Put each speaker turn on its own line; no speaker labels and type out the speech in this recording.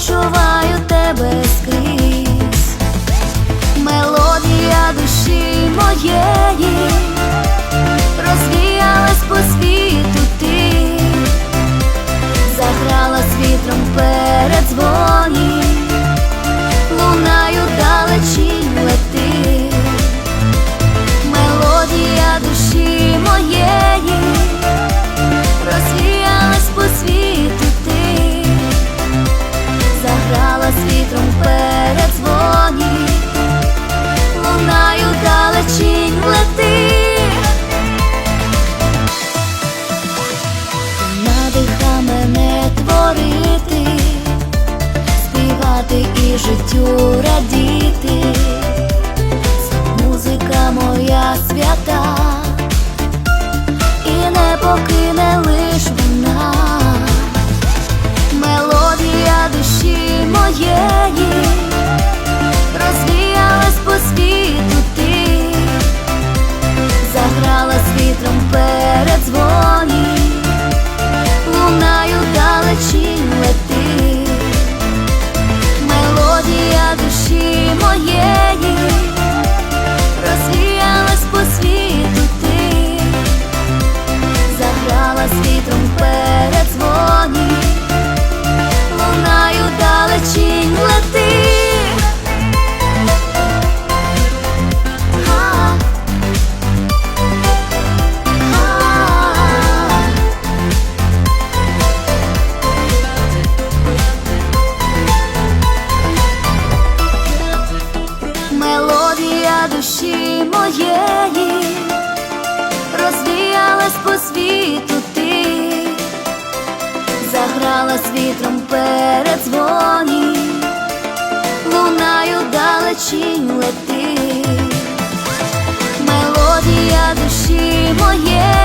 відчуваю тебе скрізь, мелодія душі моєї. співати і життю радіти, музика моя свята. душі моє. душі моєї, розвіялась по світу ти, загралась вітром перед дзвоні, лунаю далечінь лети, мелодія душі моєї.